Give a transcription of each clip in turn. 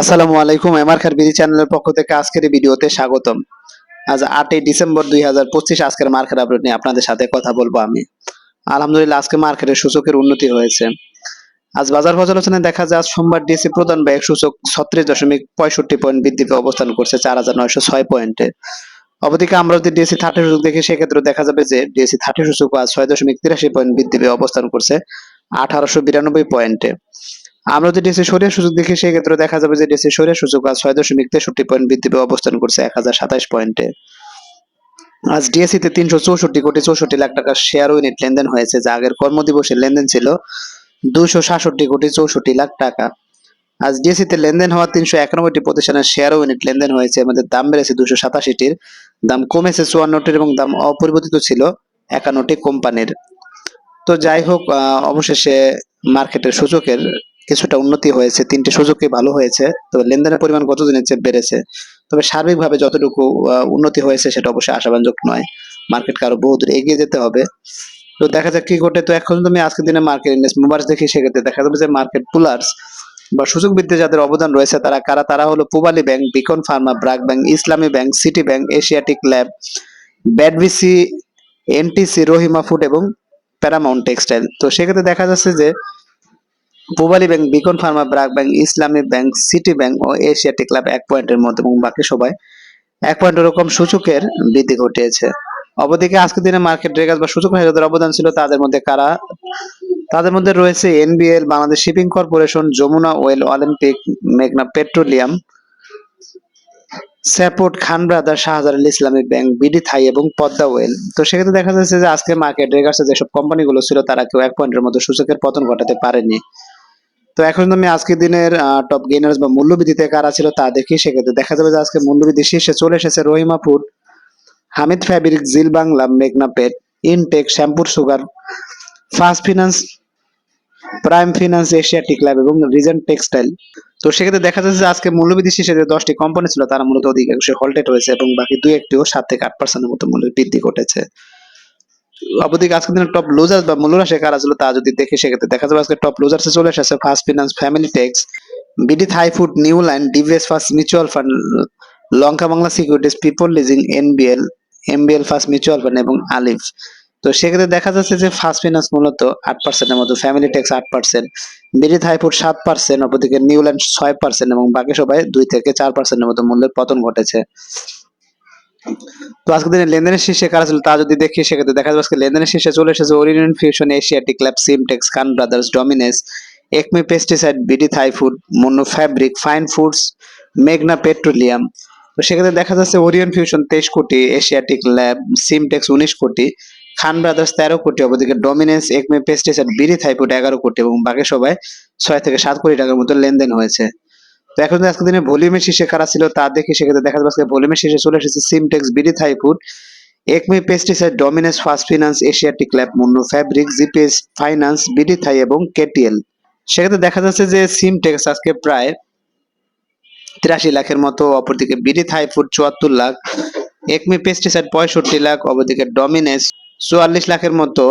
আসসালামু আলাইকুম, এমআর খার বিডি চ্যানেলের পক্ষ থেকে আজকের এই ভিডিওতে স্বাগতম। আজ আটই ডিসেম্বর দুই হাজার পঁচিশ, আজকের মার্কেট আপডেট নিয়ে আপনাদের সাথে কথা বলব আমি। আলহামদুলিল্লাহ, আজকে মার্কেটের সূচকের উন্নতি হয়েছে। আজ বাজার পর্যালোচনায় দেখা যায় সোমবার ডিএসসি প্রধান ব্যয় সূচক ছত্রিশ দশমিক পঁয়ষট্টি পয়েন্ট বৃদ্ধি পেয়ে অবস্থান করছে চার হাজার নয়শো ছয় পয়েন্টে। অপরদিকে আমরা যদি ডিএসসি থার্টি সূচক দেখি, সেক্ষেত্রে দেখা যাবে যে ডিএসসি থার্টি সূচক আজ ছয় দশমিক তিরাশি পয়েন্ট বৃদ্ধি পেয়ে অবস্থান করছে আঠারোশো বিরানব্বই পয়েন্টে। আমরা যদি ডিএসসি সরিয়া সূচক দেখি সেই ক্ষেত্রে দেখা যাবে যে ডিএসসি সরিয়া সূচক আজ ছয় দশমিক তেষট্টি পয়েন্ট বৃদ্ধি পেয়ে অবস্থান করছে এক হাজার সাতাশ পয়েন্টে। আজ ডিএসসি তে তিনশো চৌষট্টি কোটি চৌষট্টি লাখ টাকা শেয়ার ইউনিট লেনদেন হয়েছে, যা আগের কর্মদিবসের লেনদেন ছিল দুশো সাতষট্টি কোটি চৌষট্টি লাখ টাকা। আজ ডিএসসি তে লেনদেন হওয়া তিনশো একানব্বইটি প্রতিষ্ঠানের শেয়ার ইউনিট লেনদেন হয়েছে আমাদের দাম বেড়েছে দুশো সাতাশিটির, দাম কমেছে চুয়ান্নটির এবং দাম অপরিবর্তিত ছিল একান্নটি কোম্পানির। তো যাই হোক অবশেষে মার্কেটের সূচকের কিছুটা উন্নতি হয়েছে, তিনটি সূচকই ভালো হয়েছে, তবে লেনদেনের পরিমাণ গত দিনের চেয়ে বেড়েছে? তবে সার্বিকভাবে যতটুকু উন্নতি হয়েছে সেটা অবশ্যই আশাবাঞ্জক নয়। মার্কেটকে আরও বহুদূর এগিয়ে যেতে হবে। তো দেখা যাক কি ঘটে। তো এখন তুমি আজকের দিনে মার্কেট ইন্ডেক্স মুভার্স দেখি, সেক্ষেত্রে দেখা যাবে যে মার্কেট পুলার্স বা সূচক বৃদ্ধি যাদের অবদান রয়েছে, তারা কারা? তারা হলো Pubali Bank Beacon Pharma BRAC Bank Islami Bank City Bank Asiatic Lab ব্যাডভিসি NTC Rahima Food এবং প্যারামাউন্ট টেক্সটাইল তো সেক্ষেত্রে দেখা যাচ্ছে যে Pubali Bank, Beacon Pharma, BRAC Bank, Islami Bank, City Bank ও এশিয়াটিক ক্লাব এক পয়েন্টের মধ্যে এবং বাকি সবাই এক পয়েন্ট এরকম সূচকের বৃদ্ধি ঘটিয়েছে। অপরদিকে আজকের দিনে মার্কেট রেগাস বা সূচক যাদের অবদান ছিল তাদের মধ্যে কারা? তাদের মধ্যে রয়েছে NBL Bangladesh Shipping Corporation, Jamuna Oil, Olympic, মেঘনা petroleum, স্যাপোর্ট, Khan Brother Shahjalal Islami Bank, BD থাই এবং পদ্মা ওয়েল। তো সেক্ষেত্রে দেখা যাচ্ছে যে আজকে মার্কেট রেগার্সে যেসব কোম্পানিগুলো ছিল তারা কেউ এক পয়েন্টের মতো সূচকের পতন ঘটাতে পারেনি। তো এখন আমি আজকের দিনের টপ গেইনার্স বা মূল্যবৃদ্ধিতে কারা ছিল তা দেখি। সেক্ষেত্রে দেখা যাবে যে আজকে মূল্যবৃদ্ধি শীর্ষে চলে এসেছে Rahima food, Hamid fabric Zeal Bangla, মেঘনা Pet Intech Shyampur Sugar First Finance Prime Finance Asiatic Lab এবং রিজেন্ট টেক্সটাইল তো সেক্ষেত্রে দেখা যাচ্ছে যে আজকে মূল্যবৃদ্ধি শীর্ষে যে দশটি কোম্পানি ছিল, তারা মূলত অধিকাংশ হল্টেড হয়েছে এবং বাকি দুই একটিও সাত থেকে আট পার্সেন্টের মতো মূল্য বৃদ্ধি ঘটেছে। অপরদিকে আজকের দিনের টপ লুজার্স বা মূল্যরাশি কারা ছিল তা যদি দেখি, সেক্ষেত্রে দেখা যাবে আজকে টপ লুজার্সে চলে এসেছে First Finance Family Tex BD Thai Food New Line DVS First Mutual Fund Lanka Bangla Securities People Leasing NBL MBL First Mutual Fund এবং আলিফ তো সেক্ষেত্রে দেখা যাচ্ছে যে ফার্স্ট ফিনান্স মূলত আট পার্সেন্টের মতো ফ্যামিলি ট্যাক্স আট পার্সেন্ট বিডি থাইফুড সাত পার্সেন্ট অপরদিকে নিউল্যান্ড ছয় পার্সেন্ট এবং বাকি সবাই দুই থেকে চার পার্সেন্টের মতো মূল্যের পতন ঘটেছে। তো আজকে দিনে লেনদেনের শীর্ষে কারা ছিল তা যদি দেখি, সেক্ষেত্রে দেখা যাবে আজকে লেনদেনের শীর্ষে চলে এসেছে Orient Fusion Asiatic Lab Simtex Khan Brothers Dominance Acme Pesticide BD Thai Food Mono Fabric Fine Foods মেঘনা পেট্রোলিয়াম তো সেক্ষেত্রে দেখা যাচ্ছে ওরিয়ন ফিউশন তেইশ কোটি এশিয়াটিক ল্যাব সিমটেক্স উনিশ কোটি খান ব্রাদার্স তেরো কোটি, অপরদিকে Dominance Acme Pesticide BD Thai Food এগারো কোটি এবং বাকি সবাই ছয় থেকে সাত কোটি টাকার মতো লেনদেন হয়েছে। তো এখন আজকে দিনে ভলিউমের শীর্ষে কারা ছিল তা দেখে সেক্ষেত্রে দেখা যাচ্ছে ভলিউমের শীর্ষে চলে এসেছে Simtex BD Thai Food Acme Pesticide Dominance First Finance Asiatic Lab Monnu Fabric GPS Finance BD Thai এবং কেটিএল সেক্ষেত্রে দেখা যাচ্ছে যে সিমটেক্স আজকে প্রায় তিরাশি লাখের মতো, অপরদিকে বিডি থাই ফুড চুয়াত্তর লাখ একমি পেস্টিসাইড পঁয়ষট্টি লাখ, অপরদিকে ডমিনেস চুয়াল্লিশ লাখের মতো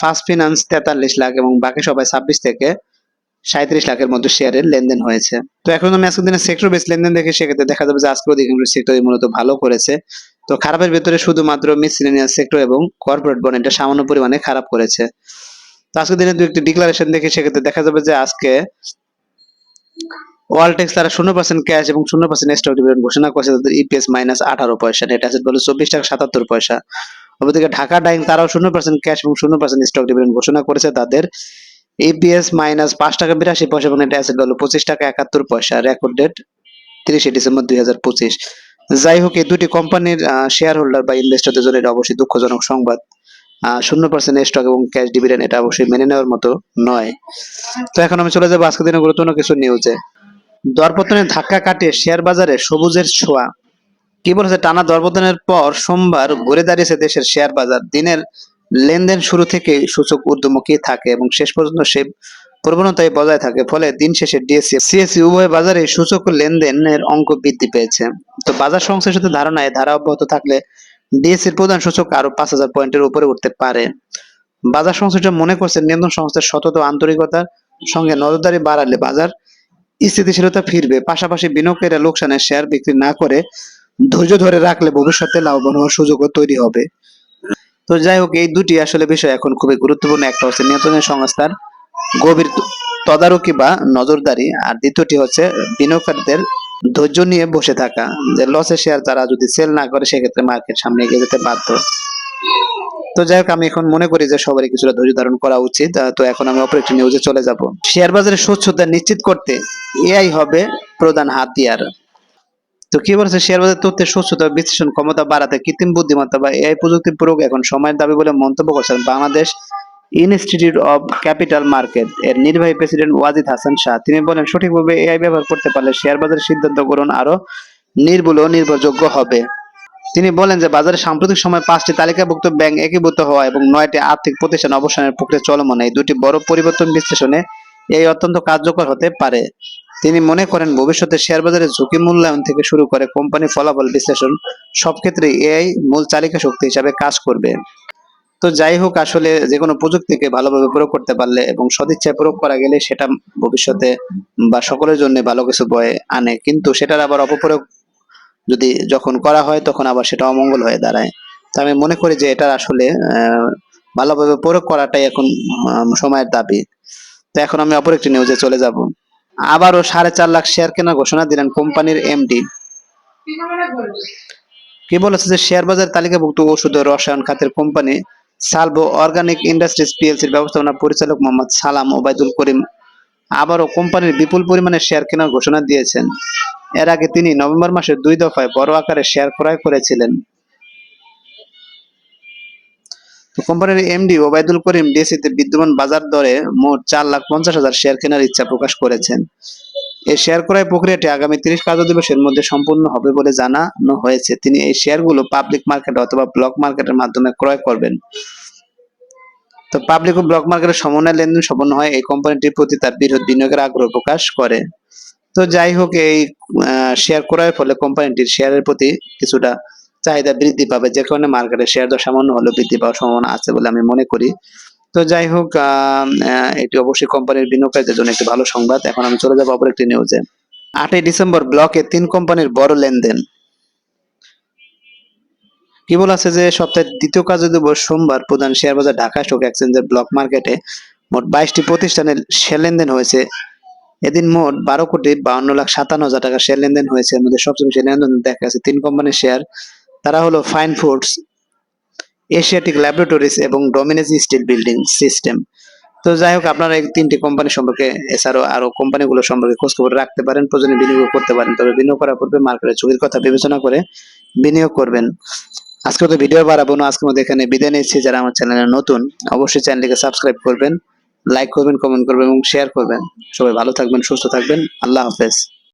ফার্স্ট ফিনান্স তেতাল্লিশ লাখ এবং বাকি সবাই ছাব্বিশ থেকে সাঁত্রিশ লাখের মতো শেয়ারের লেনদেন হয়েছে। তো এখন আমি আজকের দিনে সেক্টর বেস লেনদেন দেখে সেক্ষেত্রে দেখা যাবে যে আজকে অধিকাংশ সেক্টরই মূলত ভালো করেছে। তো খারাপের ভেতরে শুধুমাত্র মিসলিনিয়াস সেক্টর এবং কর্পোরেট বন্ড এটা সামান্য পরিমাণে খারাপ করেছে। তো আজকের দিনে দু একটি ডিক্লারেশন দেখে সেক্ষেত্রে দেখা যাবে যে আজকে ওয়ালটেক্স তারা শূন্য পার্সেন্ট ক্যাশ এবং শূন্য পার্সেন্ট স্টক ডিভিডেন্ড ঘোষণা করেছে, তাদের ইপিএস মাইনাস আঠারো পয়সা নেট অ্যাসেট ভ্যালু চব্বিশ টাকা সাতাত্তর পয়সা। অন্যদিকে ঢাকা ডাইং তারাও শূন্য পার্সেন্ট ক্যাশ এবং শূন্য পার্সেন্ট স্টক ডিভিডেন্ড ঘোষণা করেছে, তাদের ইপিএস মাইনাস পাঁচ টাকা বিরাশি পয়সা এবং নেট অ্যাসেট পঁচিশ টাকা একাত্তর পয়সা। রেকর্ড ডেট তিরিশে ডিসেম্বর দুই হাজার পঁচিশ। যাই হোক, এই দুটি কোম্পানির শেয়ার হোল্ডার বা ইনভেস্টরদের জন্য এটা অবশ্যই দুঃখজনক সংবাদ। শূন্য পার্সেন্ট স্টক এবং ক্যাশ ডিভিডেন্ড এটা অবশ্যই মেনে নেওয়ার মতো নয়। তো এখন আমি চলে যাব আজকের দিনে গুরুত্বপূর্ণ কিছু নিউজে দরপতনের ধাক্কা কাটিয়ে শেয়ার বাজারে সবুজের ছোঁয়া। কি বলেছে? টানা দরপতনের পর সোমবার ঘুরে দাঁড়িয়েছে দেশের শেয়ার বাজার। দিনের লেনদেন শুরু থেকে সূচক ঊর্ধ্বমুখী থাকে এবং শেষ পর্যন্ত সেই প্রবণতায় বজায় থাকে, ফলে দিন শেষে ডিএসসি সিএসসি উভয় বাজারে সূচক লেনদেনের অঙ্ক বৃদ্ধি পেয়েছে। তো বাজার সংশ্লিষ্ট ধারণায় ধারা অব্যাহত থাকলে ডিএসসির প্রধান সূচক আরও পাঁচ হাজার পয়েন্টের উপরে উঠতে পারে। বাজার সংশ্লিষ্ট মনে করছে নিয়ন্ত্রণ সংস্থার সতত আন্তরিকতার সঙ্গে নজরদারি বাড়ালে বাজার স্থিতিশীলতা ফিরবে, পাশাপাশি বিনিয়োগকারীরা লোকসানের শেয়ার বিক্রি না করে ধৈর্য ধরে রাখলে ভবিষ্যতে লাভবান হওয়ার সুযোগও তৈরি হবে। তো যাই হোক, এই দুটি আসলে বিষয় এখন খুবই গুরুত্বপূর্ণ। একটা হচ্ছে নিয়ন্ত্রণের সংস্থার গভীর তদারকি বা নজরদারি, আর দ্বিতীয়টি হচ্ছে বিনিয়োগকারীদের ধৈর্য নিয়ে বসে থাকা। যে লসের শেয়ার তারা যদি সেল না করে, সেক্ষেত্রে মার্কেট সামনে এগিয়ে যেতে বাধ্য। তো যাই হোক, আমি এখন মনে করি যে সবারই কিছুটা ধৈর্য ধারণ করা উচিত। তো এখন আমি অপর একটি নিউজে চলে যাব। শেয়ার বাজারের স্বচ্ছতা নিশ্চিত করতে এআই হবে প্রধান হাতিয়ার। তো কি বলছে? শেয়ার বাজার তথ্যের ও বিশ্লেষণ, ক্ষমতা বাড়াতে কৃত্রিম বুদ্ধিমত্তা বা এআই প্রযুক্তির প্রয়োগ এখন সময়ের দাবি বলে মন্তব্য করেছেন Bangladesh Institute of Capital Market এর নির্বাহী প্রেসিডেন্ট ওয়াজিদ হাসান শাহ। তিনি বলেন, সঠিকভাবে এআই ব্যবহার করতে পারলে শেয়ার বাজারের সিদ্ধান্ত গ্রহণ আরও নির্ভুল ও নির্ভরযোগ্য হবে। তিনি বলেন যে, বাজারে সাম্প্রতিক সময় পাঁচটি তালিকাভুক্ত ব্যাংক একীভূত হওয়া এবং নয়টি আর্থিক প্রতিষ্ঠান অবসানের প্রক্রিয়া চলমান। এই দুটি বড় পরিবর্তন বিশ্লেষণে এই অত্যন্ত কার্যকর হতে পারে। তিনি মনে করেন ভবিষ্যতে শেয়ার বাজারে ঝুঁকি মূল্যায়ন থেকে শুরু করে কোম্পানি ফলাফল বিশ্লেষণ সব ক্ষেত্রে এআই মূল চালিকা শক্তি হিসাবে কাজ করবে। তো যাই হোক, আসলে যে কোনো প্রযুক্তিকে ভালোভাবে প্রয়োগ করতে পারলে এবং সদিচ্ছায় প্রয়োগ করা গেলে সেটা ভবিষ্যতে বা সকলের জন্য ভালো কিছু বয়ে আনে। কিন্তু সেটার আবার অপপ্রয়োগ যদি যখন করা হয়, তখন আবার সেটা অমঙ্গল হয়ে দাঁড়ায়। তো আমি মনে করি যে এটা আসলে ভালোভাবে প্রয়োগ করাটাই এখন সময়ের দাবি। তো এখন আমি অপর একটি নিউজে চলে যাব। আবারও সাড়ে চার লাখ শেয়ার কেনার ঘোষণা দিলেন কোম্পানির এমডি কি বলেছে যে শেয়ার বাজার তালিকাভুক্ত ওষুধ ও রসায়ন খাতের কোম্পানি সালভো অর্গানিক ইন্ডাস্ট্রিজ পিএলসির ব্যবস্থাপনা পরিচালক মোহাম্মদ সালাম ওবায়দুল করিম আবারও কোম্পানির বিপুল পরিমাণে শেয়ার কেনার ঘোষণা দিয়েছেন। এর আগে তিনি নভেম্বর মাসে দুই দফায় বড় আকারে শেয়ার ক্রয় করেছিলেন তো কোম্পানির এমডি ওবায়দুল করিম ডিএসিতে বিদ্যমান বাজার দরে মোট চার লাখ পঞ্চাশ হাজার শেয়ার কেনার ইচ্ছা প্রকাশ করেছেন। এই শেয়ার ক্রয় প্রক্রিয়াটি আগামী তিরিশ কার্য দিবসের মধ্যে সম্পূর্ণ হবে বলে জানানো হয়েছে। তিনি এই শেয়ারগুলো পাবলিক মার্কেট অথবা ব্লক মার্কেটের মাধ্যমে ক্রয় করবেন। তো পাবলিক ও ব্লক মার্কেটের সমন্বয় লেনদেন সম্পন্ন হয় এই কোম্পানিটির প্রতি তার বৃহৎ বিনিয়োগের আগ্রহ প্রকাশ করে। তো যাই হোক, এই শেয়ার ক্রয়ের ফলে কোম্পানিটির শেয়ারের প্রতি কিছুটা চাহিদা বৃদ্ধি পাবে, যে কারণে মার্কেটে শেয়ার দর সামান্য হলেও বৃদ্ধি পাওয়ার সম্ভাবনা আছে বলে আমি মনে করি। তো যাই হোক এটি অবশ্যই কোম্পানির বিনিয়োগকারীদের জন্য একটি ভালো সংবাদ। এখন আমি চলে যাব একটি নিউজে আটই ডিসেম্বর ব্লকে তিন কোম্পানির বড় লেনদেন। কি আছে যে সপ্তাহের দ্বিতীয় কাজ দিবস সোমবার প্রধান শেয়ার বাজার ঢাকা স্টক এক্সচেঞ্জের ব্লক মার্কেটে মোট বাইশটি প্রতিষ্ঠানের শেয়ার লেনদেন হয়েছে। এদিন মোট বারো কোটি বাউন্ন লাখ সাতান্ন হাজার টাকা শেয়ার লেনদেন হয়েছে। এর মধ্যে সবচেয়ে বেশি লেনদেন দেখা গেছে তিন কোম্পানির শেয়ার তারা হলো ফাইন ফুডস এশিয়াটিক ল্যাবরেটরিজ এবং ডোমিনেজ স্টিল বিল্ডিং সিস্টেম তো যাই হোক, আপনারা এই তিনটি কোম্পানি সম্পর্কে এছাড়াও আরও কোম্পানিগুলো সম্পর্কে খোঁজ খবর রাখতে পারেন, প্রয়োজনে বিনিয়োগ করতে পারেন। তবে বিনিয়োগ করার পূর্বে মার্কেটের ঝুঁকির কথা বিবেচনা করে বিনিয়োগ করবেন। আজকে তো ভিডিও বাড়াবো না, আজকের মধ্যে এখানে বিদায় নিচ্ছি। যারা আমার চ্যানেলে নতুন, অবশ্যই চ্যানেলটিকে সাবস্ক্রাইব করবেন লাইক করবেন কমেন্ট করবেন এবং শেয়ার করবেন। সবাই ভালো থাকবেন, সুস্থ থাকবেন। আল্লাহ হাফেজ।